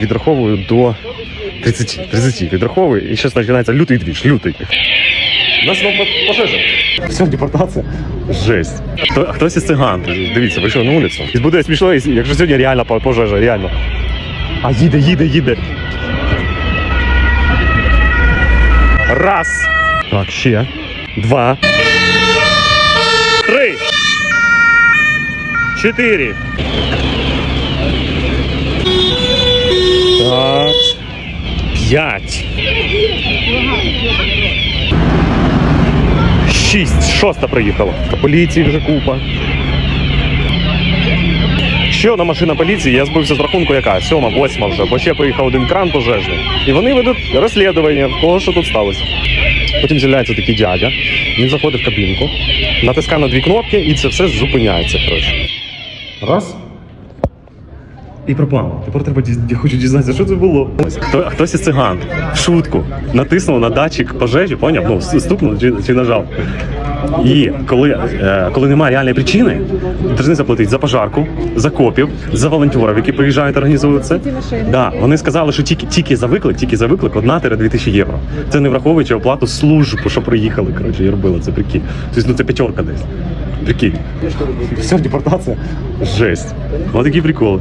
Відраховую до 30. 30 відраховую, і зараз починається лютий двіж, лютий. Нас вам пожежа. Все, депортація. Жесть. Хто, хтось із циган, дивіться, вийшов на вулицю. І буде смішно, якщо сьогодні реально пожежа, реально. А їде, їде, їде. Раз. Так, ще. Два. Три. Чотири. П'ять. Шість. Шоста приїхала. Поліції вже купа. Ще одна машина поліції, я збився з рахунку, яка? Сьома, восьма вже, бо ще приїхав один кран пожежний. І вони ведуть розслідування, кого що тут сталося. Потім з'являється такий дядя, він заходить в кабінку, натискає на дві кнопки і це все зупиняється. Коротше. Раз. І пропало. Тепер треба діз- я хочу дізнатися, що це було. Хто, хтось із циган в шутку натиснув на датчик пожежі, поняв? Ну, с- стукнув чи, чи нажав. І коли, е, коли немає реальної причини, повинні заплатити за пожарку, за копів, за волонтерів, які приїжджають організовують це. Да, вони сказали, що тільки, тільки за виклик, тільки за виклик 1 тисячі євро. Це не враховуючи оплату службу, що приїхали, коротше, і робили це прикинь. Тобто, ну це п'ятерка десь. Прикинь. Все, депортація. Жесть. Ось такий прикол.